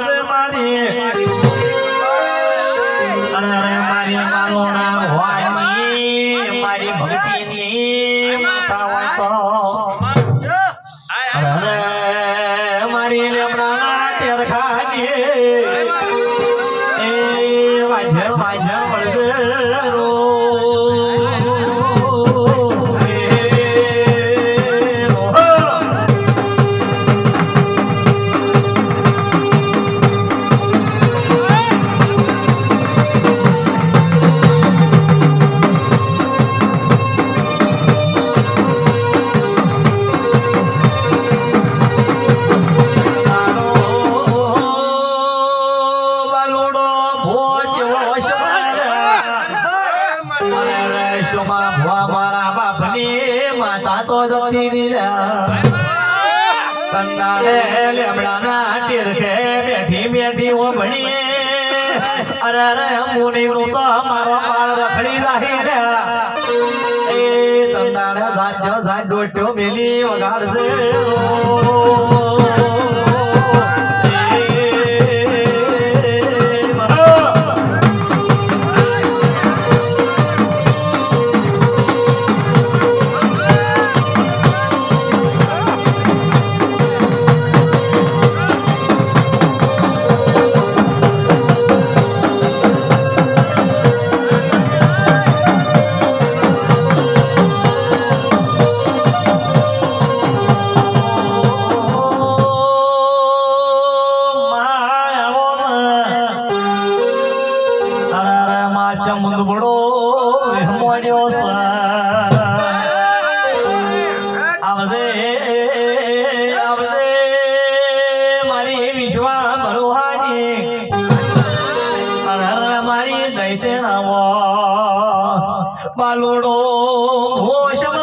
જે મારી. અરે અરે મારી મારો. નામ હોય નહીં મારી ભક્તિ ની માતા માતા તો જતી દીધા કંદાને લેમડાના ટીરખે બેઠી બેઠી ઓ ભણીએ અરે અરે મુની નું તો મારો બાળ રખડી રાહી. રે એ તંદાડે સાજો સાજો ટો મેલી વગાડશે મારી વિશ્વા ભરવાની મારી દૈતે નામો. બાલોડો ભોષમરામાં